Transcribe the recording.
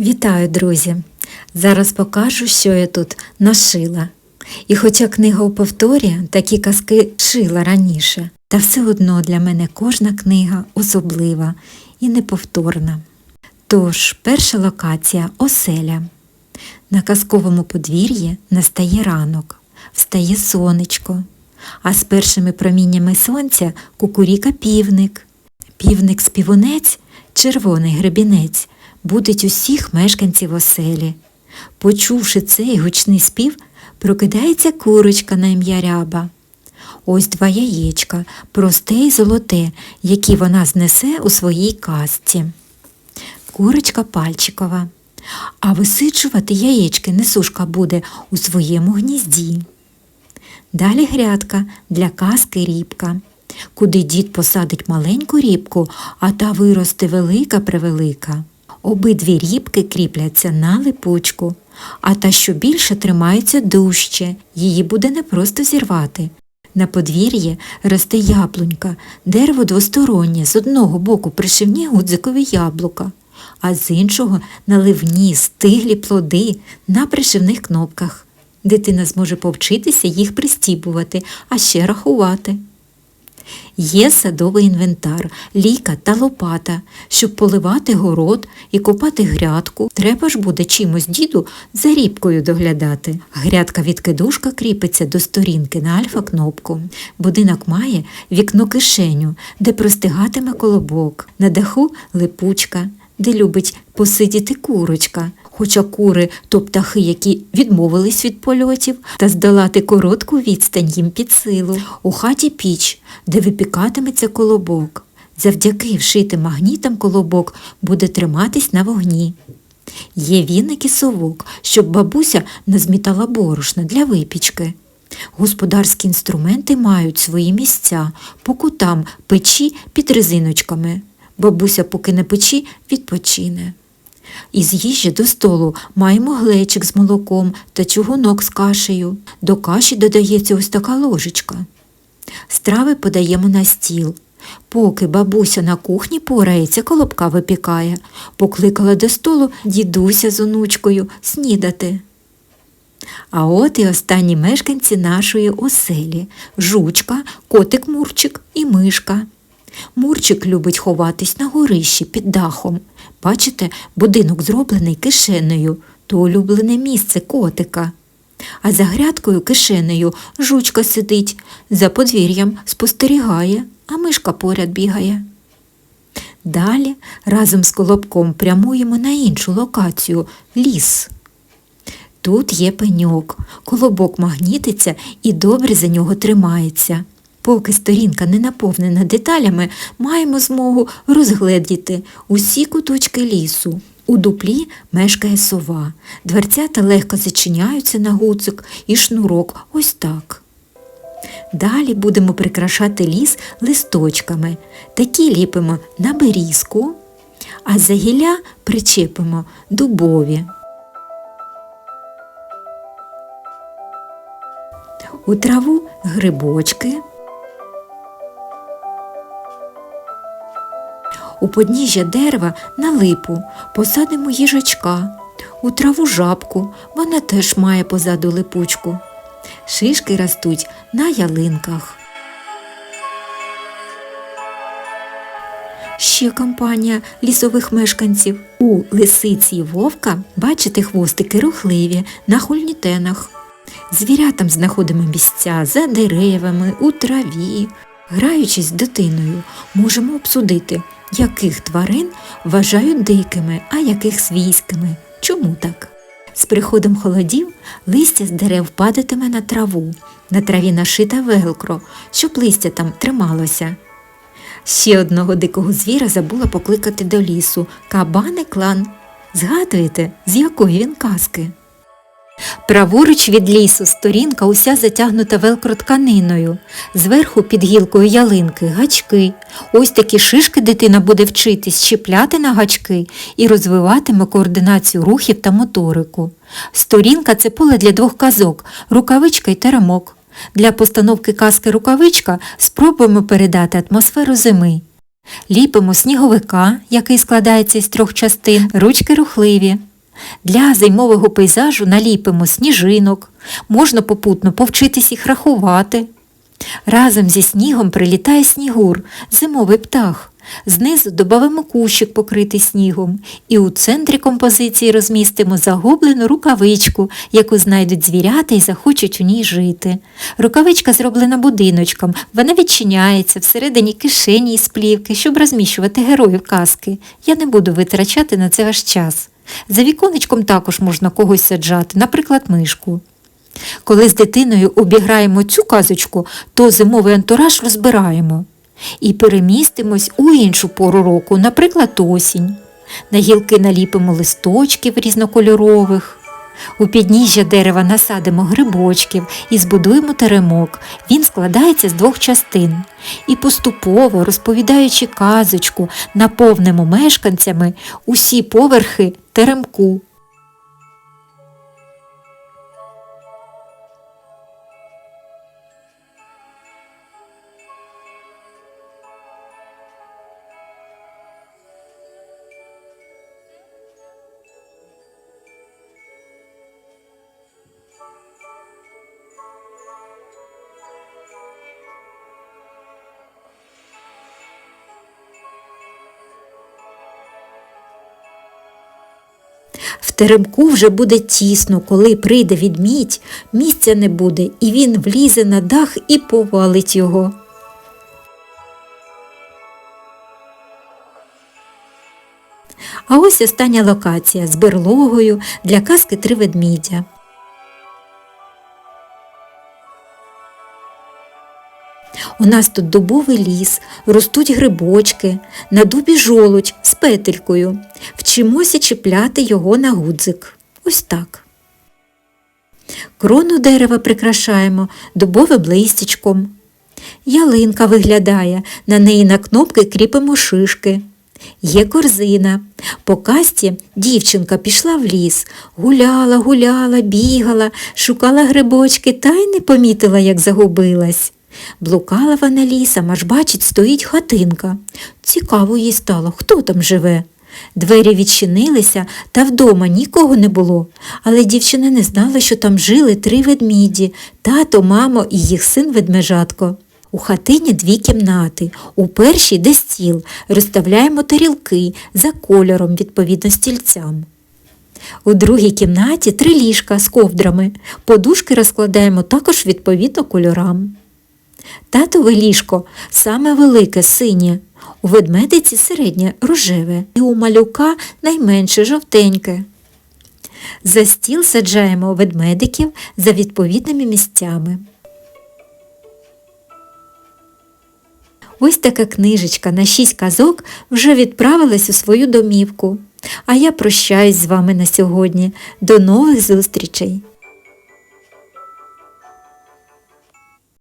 Вітаю, друзі! Зараз покажу, що я тут нашила. І хоча книга у повторі, такі казки шила раніше, та все одно для мене кожна книга особлива і неповторна. Тож, перша локація оселя. На казковому подвір'ї настає ранок, встає сонечко, а з першими проміннями сонця кукуріка півник. Півник співунець, червоний гребінець, будить усіх мешканців оселі. Почувши цей гучний спів, прокидається курочка на ім'я ряба. Ось два яєчка, просте й золоте, які вона знесе у своїй казці. Курочка пальчикова. А висиджувати яєчки несушка буде у своєму гнізді. Далі грядка для казки рібка, куди дід посадить маленьку рібку, а та виросте велика превелика. Обидві рібки кріпляться на липучку, а та, що більше, тримається дужче, її буде непросто зірвати. На подвір'ї росте яблунька, дерево двостороннє, з одного боку пришивні гудзикові яблука, а з іншого наливні стиглі плоди на пришивних кнопках. Дитина зможе повчитися їх пристібувати, а ще рахувати. Є садовий інвентар, ліка та лопата. Щоб поливати город і копати грядку, треба ж буде чимось діду за рібкою доглядати. Грядка відкидушка кріпиться до сторінки на альфа-кнопку. Будинок має вікно-кишеню, де простигатиме колобок, на даху липучка, де любить посидіти курочка. Хоча кури то птахи, які відмовились від польотів та здолати коротку відстань їм під силу. У хаті піч, де випікатиметься колобок. Завдяки вшитим магнітам колобок буде триматись на вогні. Є віник і совок, щоб бабуся назмітала борошна для випічки. Господарські інструменти мають свої місця по кутам печі під резиночками. Бабуся, поки на печі, відпочине. Із їжі до столу маємо глечик з молоком та чугунок з кашею. До каші додається ось така ложечка. Страви подаємо на стіл. Поки бабуся на кухні порається, колобка випікає, покликала до столу дідуся з онучкою снідати. А от і останні мешканці нашої оселі жучка, котик Мурчик і мишка. Мурчик любить ховатись на горищі під дахом. Бачите, будинок зроблений кишенею, то улюблене місце котика. А за грядкою кишенею жучка сидить, за подвір'ям спостерігає, а мишка поряд бігає. Далі разом з колобком прямуємо на іншу локацію ліс. Тут є пеньок, колобок магнітиться і добре за нього тримається. Поки сторінка не наповнена деталями, маємо змогу розгледіти усі куточки лісу. У дуплі мешкає сова. Дверцята легко зачиняються на гуцик і шнурок ось так. Далі будемо прикрашати ліс листочками. Такі ліпимо на берізку, а за гілля причепимо дубові. У траву грибочки. У подніжжя дерева на липу посадимо їжачка, у траву жабку, вона теж має позаду липучку. Шишки ростуть на ялинках. Ще компанія лісових мешканців. У лисиці і вовка бачите хвостики рухливі на хульнітенах. Звірятам знаходимо місця за деревами, у траві. Граючись з дитиною, можемо обсудити, яких тварин вважають дикими, а яких свійськими. Чому так? З приходом холодів листя з дерев падатиме на траву, на траві нашита велкро, щоб листя там трималося. Ще одного дикого звіра забула покликати до лісу кабани клан. Згадуєте, з якої він казки? Праворуч від лісу сторінка уся затягнута велкро тканиною, зверху під гілкою ялинки гачки. Ось такі шишки дитина буде вчитись щепляти на гачки і розвиватиме координацію рухів та моторику. Сторінка це поле для двох казок, рукавичка й теремок. Для постановки казки рукавичка спробуємо передати атмосферу зими. Ліпимо сніговика, який складається із трьох частин, ручки рухливі. Для зимового пейзажу наліпимо сніжинок, можна попутно повчитись їх рахувати. Разом зі снігом прилітає снігур, зимовий птах. Знизу додамо кущик покритий снігом, і у центрі композиції розмістимо загублену рукавичку, яку знайдуть звірята і захочуть у ній жити. Рукавичка зроблена будиночком, вона відчиняється всередині кишені із плівки, щоб розміщувати героїв казки. Я не буду витрачати на це ваш час. За віконечком також можна когось саджати, наприклад, мишку. Коли з дитиною обіграємо цю казочку, то зимовий антураж розбираємо і перемістимось у іншу пору року, наприклад, осінь. На гілки наліпимо листочків різнокольорових. У підніжжя дерева насадимо грибочків і збудуємо теремок. Він складається з двох частин. І поступово, розповідаючи казочку, наповнимо мешканцями усі поверхи теремку. В теремку вже буде тісно, коли прийде відмідь, місця не буде, і він влізе на дах і повалить його. А ось остання локація з берлогою для казки три ведмідя. У нас тут дубовий ліс, ростуть грибочки, на дубі жолудь з петелькою. Вчимося чіпляти його на гудзик. Ось так. Крону дерева прикрашаємо дубовим листячком. Ялинка виглядає, на неї на кнопки кріпимо шишки. Є корзина. По касті дівчинка пішла в ліс, гуляла, гуляла, бігала, шукала грибочки та й не помітила, як загубилась. Блукала вона лісом, аж бачить, стоїть хатинка. Цікаво їй стало, хто там живе. Двері відчинилися, та вдома нікого не було, але дівчина не знала, що там жили три ведміді тато, мамо і їх син ведмежатко. У хатині дві кімнати. У першій, де стіл, розставляємо тарілки за кольором, відповідно стільцям. У другій кімнаті три ліжка з ковдрами. Подушки розкладаємо також відповідно кольорам. Татове ліжко саме велике синє, у ведмедиці середнє рожеве і у малюка найменше жовтеньке. За стіл саджаємо ведмедиків за відповідними місцями. Ось така книжечка на шість казок вже відправилась у свою домівку. А я прощаюсь з вами на сьогодні. До нових зустрічей!